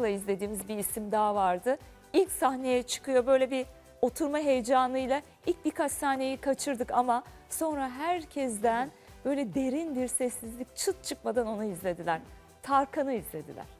merakla izlediğimiz bir isim daha vardı. İlk sahneye çıkıyor böyle bir oturma heyecanıyla ilk birkaç saniyeyi kaçırdık ama sonra herkesten böyle derin bir sessizlik çıt çıkmadan onu izlediler. Tarkan'ı izlediler.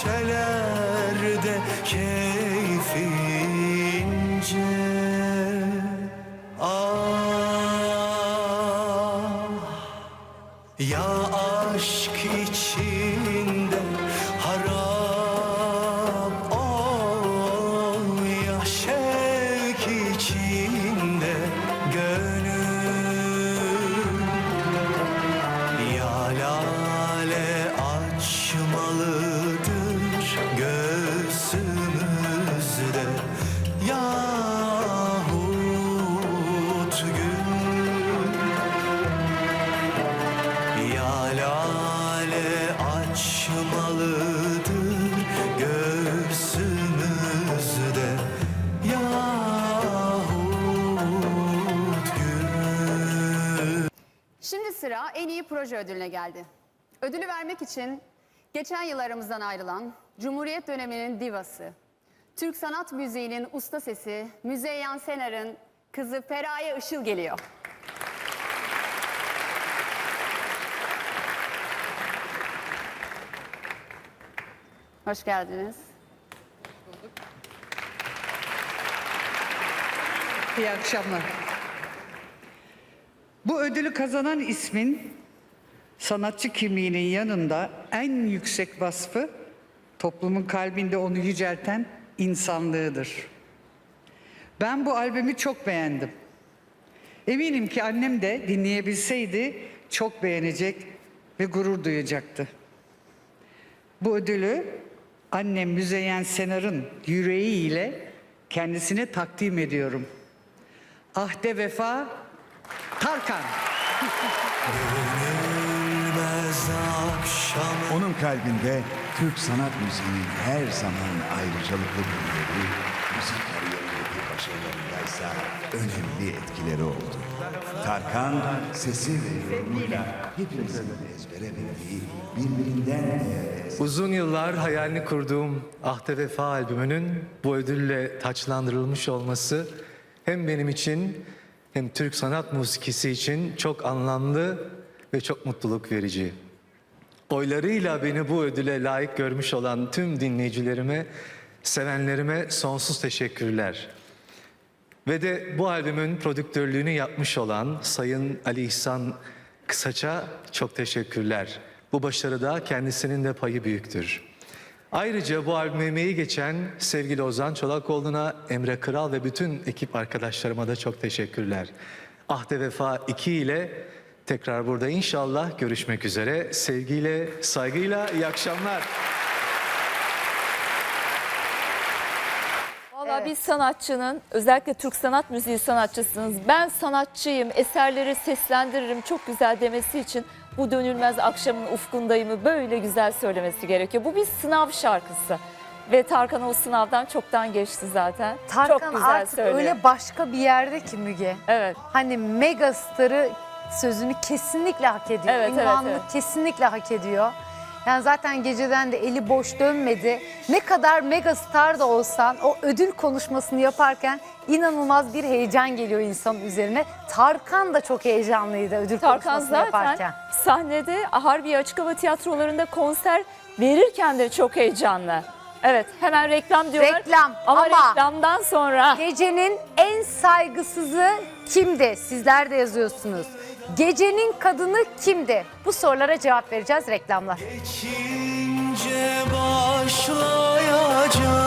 bahçelerde keyfince. Ah ya aşk içinde sıra en iyi proje ödülüne geldi. Ödülü vermek için geçen yıl aramızdan ayrılan Cumhuriyet döneminin divası, Türk sanat müziğinin usta sesi Müzeyyen Senar'ın kızı Feraye Işıl geliyor. Hoş geldiniz. İyi akşamlar. Bu ödülü kazanan ismin sanatçı kimliğinin yanında en yüksek vasfı toplumun kalbinde onu yücelten insanlığıdır. Ben bu albümü çok beğendim. Eminim ki annem de dinleyebilseydi çok beğenecek ve gurur duyacaktı. Bu ödülü annem Müzeyyen Senar'ın yüreğiyle kendisine takdim ediyorum. Ahde Vefa Tarkan. Onun kalbinde Türk sanat müziğinin her zaman ayrıcalıklı bir yeri, müzik kariyerindeki başarılarındaysa önemli etkileri oldu. Tarkan sesi ve yorumuyla hepimizin ezbere bildiği birbirinden değerli Uzun yıllar hayalini kurduğum Ahde Vefa albümünün bu ödülle taçlandırılmış olması hem benim için hem Türk sanat musikisi için çok anlamlı ve çok mutluluk verici. Oylarıyla beni bu ödüle layık görmüş olan tüm dinleyicilerime, sevenlerime sonsuz teşekkürler. Ve de bu albümün prodüktörlüğünü yapmış olan Sayın Ali İhsan Kısaç'a çok teşekkürler. Bu başarıda kendisinin de payı büyüktür. Ayrıca bu albüm emeği geçen sevgili Ozan Çolakoğlu'na, Emre Kral ve bütün ekip arkadaşlarıma da çok teşekkürler. Ahde Vefa 2 ile tekrar burada inşallah görüşmek üzere. Sevgiyle, saygıyla iyi akşamlar. Valla bir sanatçının özellikle Türk sanat müziği sanatçısınız. Ben sanatçıyım, eserleri seslendiririm çok güzel demesi için bu dönülmez akşamın ufkundayımı böyle güzel söylemesi gerekiyor. Bu bir sınav şarkısı. Ve Tarkan o sınavdan çoktan geçti zaten. Tarkan çok güzel artık söylüyor. öyle başka bir yerde ki Müge. Evet. Hani mega starı sözünü kesinlikle hak ediyor. Evet, evet, Ünvanını evet. kesinlikle hak ediyor. Yani zaten geceden de eli boş dönmedi. Ne kadar mega star da olsan o ödül konuşmasını yaparken inanılmaz bir heyecan geliyor insanın üzerine. Tarkan da çok heyecanlıydı ödül Tarkan konuşmasını zaten yaparken. sahnede Harbiye Açık Hava Tiyatroları'nda konser verirken de çok heyecanlı. Evet hemen reklam diyorlar. Reklam ama, ama- reklamdan sonra Gecenin en saygısızı kimdi? Sizler de yazıyorsunuz. Gecenin kadını kimdi? Bu sorulara cevap vereceğiz reklamlar. Geçince başlayacak